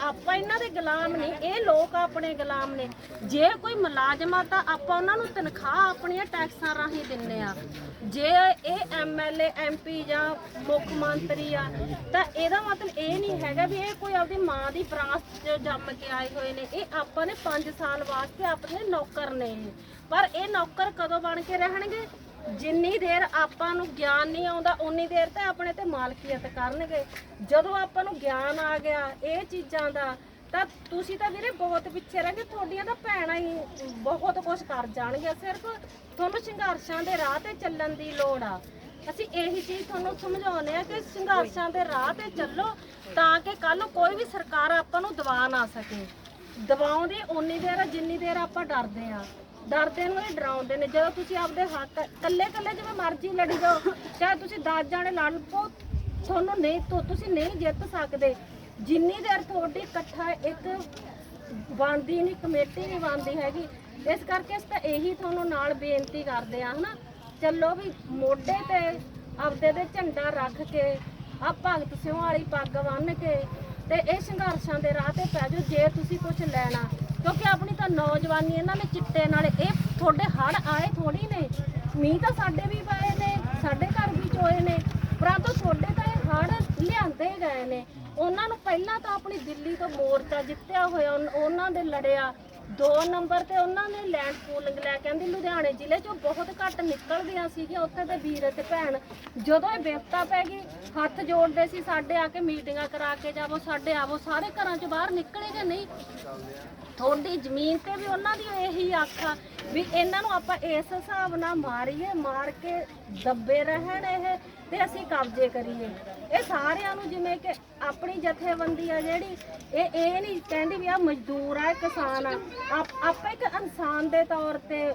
ਆਪਾਂ ਇਹਨਾਂ ਦੇ ਗੁਲਾਮ ਨਹੀਂ ਇਹ ਲੋਕ ਆਪਣੇ ਗੁਲਾਮ ਨੇ। ਜੇ ਕੋਈ ਮੁਲਾਜ਼ਮ ਆ ਤਾਂ ਆਪਾਂ ਉਹਨਾਂ ਨੂੰ ਤਨਖਾਹ ਆਪਣੀਆਂ ਟੈਕਸਾਂ ਰਾਹੀਂ ਦਿੰਨੇ ਆ। ਜੇ ਇਹ ਐਮਐਲਏ ਐਮਪੀ ਜਾਂ ਮੁੱਖ ਮੰਤਰੀ ਆ, ਤਾਂ ਇਹਦਾ ਮਤਲਬ ਇਹ ਨਹੀਂ ਹੈਗਾ ਵੀ ਇਹ ਕੋਈ ਆਪਦੀ ਮਾਂ ਦੀ ਵਿਰਾਸਤ 'ਚ ਜੰਮ ਕੇ ਆਏ ਹੋਏ ਨੇ। ਇਹ ਆਪਾਂ ਨੇ 5 ਸਾਲ ਵਾਸਤੇ ਆਪਣੇ ਨੌਕਰ ਨੇ ਪਰ ਇਹ ਨੌਕਰ ਕਦੋਂ ਬਣ ਕੇ ਰਹਿਣਗੇ? ਜਿੰਨੀ ਦੇਰ ਆਪਾਂ ਨੂੰ ਗਿਆਨ ਨਹੀਂ ਆਉਂਦਾ ਉਨੀ ਦੇਰ ਤਾਂ ਆਪਣੇ ਤੇ ਮਾਲਕੀਅਤ ਕਰਨਗੇ। ਜਦੋਂ ਆਪਾਂ ਨੂੰ ਗਿਆਨ ਆ ਗਿਆ ਇਹ ਚੀਜ਼ਾਂ ਦਾ, ਤਾਂ ਤੁਸੀਂ ਤਾਂ ਵੀਰੇ ਬਹੁਤ ਪਿੱਛੇ ਰਹਿ ਗਏ, ਤੁਹਾਡੀਆਂ ਤਾਂ ਭੈਣਾਂ ਹੀ ਬਹੁਤ ਕੁਝ ਕਰ ਜਾਣਗੀਆਂ। ਸਿਰਫ ਤੁਹਾਨੂੰ ਸੰਘਰਸ਼ਾਂ ਦੇ ਰਾਹ ਤੇ ਚੱਲਣ ਦੀ ਲੋੜ ਆ। ਅਸੀਂ ਇਹੀ ਚੀਜ਼ ਤੁਹਾਨੂੰ ਸਮਝਾਉਂਦੇ ਆ ਕਿ ਸੰਘਰਸ਼ਾਂ ਦੇ ਰਾਹ ਤੇ ਚੱਲੋ, ਤਾਂ ਕਿ ਕੱਲ ਕੋਈ ਵੀ ਸਰਕਾਰ ਆਪਾਂ ਨੂੰ ਦਬਾ ਨਾ ਸਕੇ। ਦਬਾਉਂਦੀ ਉਨੀ ਦੇਰ ਆ, ਜਿੰਨੀ ਦੇਰ ਆਪਾਂ ਡਰਦੇ ਆ। ਡਰਦੇ ਨੂੰ ਇਹ ਡਰਾਉਂਦੇ ਨੇ। ਜਦੋਂ ਤੁਸੀਂ ਆਪਦੇ ਹੱਕ ਕੱਲੇ ਕੱਲੇ ਜਿਵੇਂ ਮਰਜ਼ੀ ਲੜੀ ਜਾਓ, ਚਾਹੇ ਤੁਸੀਂ 10 ਜਾਣੇ ਲੜ ਪਓ, ਤੁਹਾਨੂੰ ਨਹੀਂ ਤੁ- ਤੁਸੀਂ ਨਹੀਂ ਜਿੱਤ ਸਕਦੇ। ਜਿੰਨੀ ਦੇਰ ਤੁਹਾਡੀ ਇਕੱਠਾ ਇੱਕ ਬਣਦੀ ਨਹੀਂ, ਕਮੇਟੀ ਨਹੀਂ ਬਣਦੀ ਹੈਗੀ, ਇਸ ਕਰਕੇ ਅਸੀਂ ਤਾਂ ਇਹੀ ਤੁਹਾਨੂੰ ਨਾਲ ਬੇਨਤੀ ਕਰਦੇ ਆ, ਹਨਾ? ਚੱਲੋ ਵੀ ਮੋਢੇ ਤੇ ਆਪਦੇ ਦੇ ਝੰਡਾ ਰੱਖ ਕੇ ਆ ਭਗਤ ਸਿੰਘ ਵਾਲੀ ਪੱਗ ਬੰਨ੍ਹ ਕੇ ਤੇ ਇਹ ਸੰਘਰਸ਼ਾਂ ਦੇ ਰਾਹ ਤੇ ਪੈ ਜਾਓ, ਜੇ ਤੁਸੀਂ ਕੁਝ ਲੈਣਾ। ਕਿਉਂਕਿ ਆਪਣੀ ਤਾਂ ਨੌਜਵਾਨੀ, ਇਹਨਾਂ ਨੇ ਚਿੱਟੇ ਨਾਲ, ਇਹ ਤੁਹਾਡੇ ਹੜ ਆਏ ਥੋੜੀ ਨੇ। ਮੀਂਹ ਤਾਂ ਸਾਡੇ ਵੀ ਪਏ ਨੇ, ਸਾਡੇ ਘਰ ਵੀ ਚੋਏ ਨੇ। ਪਰੰਤੂ ਤੁਹਾਡੇ ਤਾਂ ਇਹ ਹੜ ਲਿਆਂਦੇ ਗਏ ਨੇ। ਉਹਨਾਂ ਨੂੰ ਪਹਿਲਾਂ ਤਾਂ ਆਪਣੀ ਦਿੱਲੀ ਤੋਂ ਮੋਰਚਾ ਜਿੱਤਿਆ ਹੋਇਆ ਉਹਨਾਂ ਦੇ ਲੜਿਆ। ਦੋ ਨੰਬਰ ਤੇ ਉਹਨਾਂ ਨੇ ਲੈਂਡ ਪੂਲਿੰਗ ਲੈ ਕੇ ਆਂਦੀ ਲੁਧਿਆਣੇ ਜ਼ਿਲ੍ਹੇ ਚੋਂ ਬਹੁਤ ਘੱਟ ਨਿਕਲਦੀਆਂ ਸੀਗੀਆਂ ਉੱਥੇ ਦੇ ਵੀਰ ਤੇ ਭੈਣ। ਜਦੋਂ ਇਹ ਵਿਪਤਾ ਪੈ ਗਈ ਹੱਥ ਜੋੜਦੇ ਸੀ ਸਾਡੇ ਆ ਕੇ ਮੀਟਿੰਗਾਂ ਕਰਾ ਕੇ ਜਾਵੋ ਸਾਡੇ ਆਵੋ ਸਾਰੇ ਘਰਾਂ ਚੋਂ ਬਾਹਰ ਨਿਕਲੇ ਕਿ ਨਹੀਂ? ਤੁਹਾਡੀ ਜ਼ਮੀਨ ਤੇ ਵੀ ਉਹਨਾਂ ਦੀ ਇਹੀ ਆਖਾ ਵੀ ਇਹਨਾਂ ਨੂੰ ਆਪਾਂ ਇਸ ਹਿਸਾਬ ਨਾਲ ਮਾਰੀਏ, ਮਾਰ ਕੇ ਦੱਬੇ ਰਹਿਣ ਇਹ ਤੇ ਅਸੀਂ ਕਬਜ਼ੇ ਕਰੀਏ। ਇਹ ਸਾਰਿਆਂ ਨੂੰ ਜਿਵੇਂ ਕਿ ਆਪਣੀ ਜਥੇਬੰਦੀ ਆ ਜਿਹੜੀ, ਇਹ ਇਹ ਨਹੀਂ ਕਹਿੰਦੀ ਵੀ ਆ ਮਜ਼ਦੂਰ ਆ ਕਿਸਾਨ ਆ। ਆਪ- ਆਪਾਂ ਇੱਕ ਇਨਸਾਨ ਦੇ ਤੌਰ ਤੇ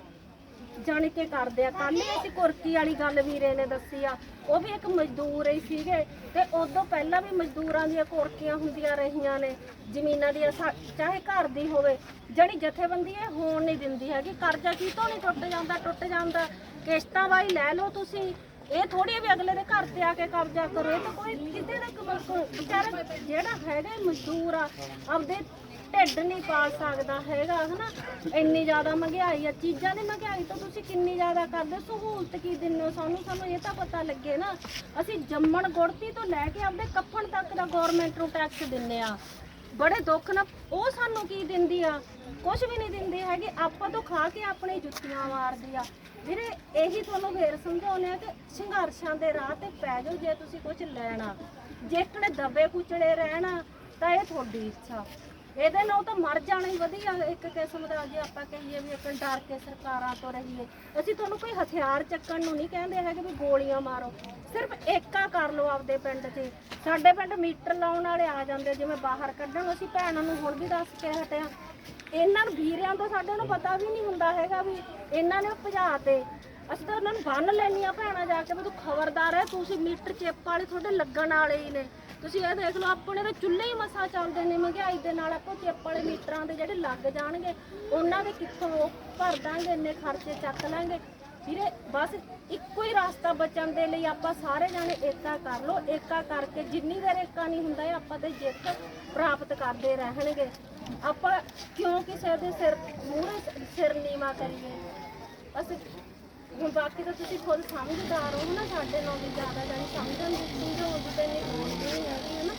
ਜਾਣੀ ਕਿ ਕਰਦੇ ਆ ਕੱਲ ਹੀ ਅਸੀਂ ਕੁਰਕੀ ਵਾਲੀ ਗੱਲ ਵੀਰੇ ਨੇ ਦੱਸੀ ਆ। ਉਹ ਵੀ ਇੱਕ ਮਜ਼ਦੂਰ ਹੀ ਸੀਗੇ। ਤੇ ਉਦੋਂ ਪਹਿਲਾਂ ਵੀ ਮਜ਼ਦੂਰਾਂ ਦੀਆਂ ਕੁਰਕੀਆਂ ਹੁੰਦੀਆਂ ਰਹੀਆਂ ਨੇ। ਜ਼ਮੀਨਾਂ ਦੀਆਂ ਚਾਹੇ ਘਰ ਦੀ ਹੋਵੇ। ਜਿਹੜੀ ਜਥੇਬੰਦੀ ਇਹ ਹੋਣ ਨਹੀਂ ਦਿੰਦੀ ਹੈਗੀ। ਕਰਜ਼ਾ ਕੀ ਤੋਂ ਨਹੀਂ ਟੁੱਟ ਜਾਂਦਾ? ਟੁੱਟ ਜਾਂਦਾ। ਕਿਸ਼ਤਾਂ ਵਾਈ ਲੈ ਲਓ ਤੁਸੀਂ। ਇਹ ਥੋੜੀ ਵੀ ਅਗਲੇ ਦੇ ਘਰ ਤੇ ਆ ਕੇ ਕਬਜ਼ਾ ਕਰੋ। ਇਹ ਤਾਂ ਕੋਈ ਕਿਤੇ ਦਾ ਕੋ- ਵਿਚਾਰਾ ਜਿਹੜਾ ਹੈਗਾ ਹੀ ਮਜ਼ਦੂਰ ਆ, ਆਪਦੇ ਢਿੱਡ ਨਹੀਂ ਪਾਲ ਸਕਦਾ ਹੈਗਾ, ਹਨਾ? ਇੰਨੀ ਜ਼ਿਆਦਾ ਮਹਿੰਗਾਈ ਆ, ਚੀਜ਼ਾਂ ਦੀ ਮਹਿੰਗਾਈ ਤਾਂ ਤੁਸੀਂ ਕਿੰਨੀ ਜ਼ਿਆਦਾ ਕਰਦੇ ਹੋ? ਸਹੂਲਤ ਕੀ ਦਿੰਦੇ ਹੋ? ਸਾਨੂੰ ਸਾਨੂੰ ਇਹ ਤਾਂ ਪਤਾ ਲੱਗੇ ਨਾ। ਅਸੀਂ ਜੰਮਣ ਗੁੜਤੀ ਤੋਂ ਲੈ ਕੇ ਆਪਦੇ ਕੱਫਣ ਤੱਕ ਦਾ ਗਵਰਨਮੈਂਟ ਨੂੰ ਟੈਕਸ ਦਿੰਨੇ ਆ। ਬੜੇ ਦੁੱਖ ਨਾਲ ਉਹ ਸਾਨੂੰ ਕੀ ਦਿੰਦੀ ਆ? ਕੁਝ ਵੀ ਨਹੀਂ ਦਿੰਦੀ ਹੈਗੀ, ਆਪਾਂ ਤੋਂ ਖਾ ਕੇ ਆਪਣੇ ਜੁੱਤੀਆਂ ਮਾਰਦੀ ਆ। ਵੀਰੇ, ਇਹੀ ਤੁਹਾਨੂੰ ਫੇਰ ਸਮਝਾਉਂਦੇ ਆ ਕਿ ਸੰਘਰਸ਼ਾਂ ਦੇ ਰਾਹ ਤੇ ਪੈ ਜਾਓ ਜੇ ਤੁਸੀਂ ਕੁਝ ਲੈਣਾ। ਜੇਕਰ ਦਬੇ ਕੁਚੜੇ ਰਹਿਣਾ, ਤਾਂ ਇਹ ਤੁਹਾਡੀ ਇੱਛਾ। ਇਹਦੇ ਨਾਲ ਤਾਂ ਮਰ ਜਾਣਾ ਹੀ ਵਧੀਆ, ਇੱਕ ਕਿਸਮ ਦਾ ਜੇ ਆਪਾਂ ਕਹੀਏ ਵੀ ਇੱਕ ਡਰ ਕੇ ਸਰਕਾਰਾਂ ਤੋਂ ਰਹੀਏ। ਅਸੀਂ ਤੁਹਾਨੂੰ ਕੋਈ ਹਥਿਆਰ ਚੱਕਣ ਨੂੰ ਨਹੀਂ ਕਹਿੰਦੇ ਹੈਗੇ ਵੀ ਗੋਲੀਆਂ ਮਾਰੋ। ਸਿਰਫ ਏਕਾ ਕਰ ਲਓ ਆਪਦੇ ਪਿੰਡ 'ਚ। ਸਾਡੇ ਪਿੰਡ ਮੀਟਰ ਲਾਉਣ ਵਾਲੇ ਆ ਜਾਂਦੇ ਜਿਵੇਂ ਬਾਹਰ ਕੱਢਣ। ਅਸੀਂ ਭੈਣਾਂ ਨੂੰ ਹੁਣ ਵੀ ਦੱਸ ਕੇ ਹਟਿਆ ਇਹਨਾਂ ਨੂੰ ਵੀਰਿਆਂ ਤੋਂ ਸਾਡੇ ਨੂੰ ਪਤਾ ਵੀ ਨਹੀਂ ਹੁੰਦਾ ਹੈਗਾ ਵੀ ਇਹਨਾਂ ਨੇ ਭਜਾ ਤੇ। ਅਸੀਂ ਤਾਂ ਉਹਨਾਂ ਨੂੰ ਬੰਨ ਲੈਣੀਆਂ ਭੈਣਾਂ ਜਾ ਕੇ। ਵੀ ਤੂੰ ਖਬਰਦਾਰ ਹੈ, ਤੁਸੀਂ ਮੀਟਰ ਚੇਪ ਵਾਲੇ ਤੁਹਾਡੇ ਲੱਗਣ ਵਾਲੇ ਹੀ ਨੇ। ਤੁਸੀਂ ਇਹ ਦੇਖ ਲਓ, ਆਪਣੇ ਤਾਂ ਚੁੱਲ੍ਹੇ ਹੀ ਮਸਾ ਚੱਲਦੇ ਨੇ ਮਹਿੰਗਾਈ ਦੇ ਨਾਲ। ਆਪਾਂ ਚੇਪ ਵਾਲੇ ਮੀਟਰਾਂ ਦੇ ਜਿਹੜੇ ਲੱਗ ਜਾਣਗੇ, ਉਹਨਾਂ ਦੇ ਕਿੱਥੋਂ ਭਰ ਦਾਂਗੇ, ਇੰਨੇ ਖਰਚੇ ਚੱਕ ਲਾਂਗੇ। ਵੀਰੇ, ਬਸ ਇੱਕੋ ਹੀ ਰਸਤਾ ਬਚਣ ਦੇ ਲਈ ਆਪਾਂ ਸਾਰੇ ਜਾਣੇ ਏਕਾ ਕਰ ਲਓ। ਏਕਾ ਕਰਕੇ ਜਿੰਨੀ ਦੇਰ ਏਕਾ ਨਹੀਂ ਹੁੰਦਾ ਇਹ ਆਪਾਂ ਤੇ ਜਿੱਤ ਪ੍ਰਾਪਤ ਕਰਦੇ ਰਹਿਣਗੇ। ਆਪਾਂ ਕਿਉਂ ਕਿਸੇ ਦੇ ਸਿਰ ਮੂਹਰੇ ਸਿਰ ਨੀਵਾ ਕਰੀਏ? ਅਸੀਂ ਹੁਣ ਬਾਕੀ ਤਾਂ ਤੁਸੀਂ ਖੁਦ ਸਮਝਦਾਰ ਹੋ ਨਾ, ਸਾਡੇ ਨਾਲ ਵੀ ਜ਼ਿਆਦਾ ਜਾਨੀ ਸਮਝਣ ਦੀ ਸਮਝਾਉਣ ਦੀ ਤਾਂ ਨਹੀਂ ਹੈਗੀ, ਹੈ ਨਾ?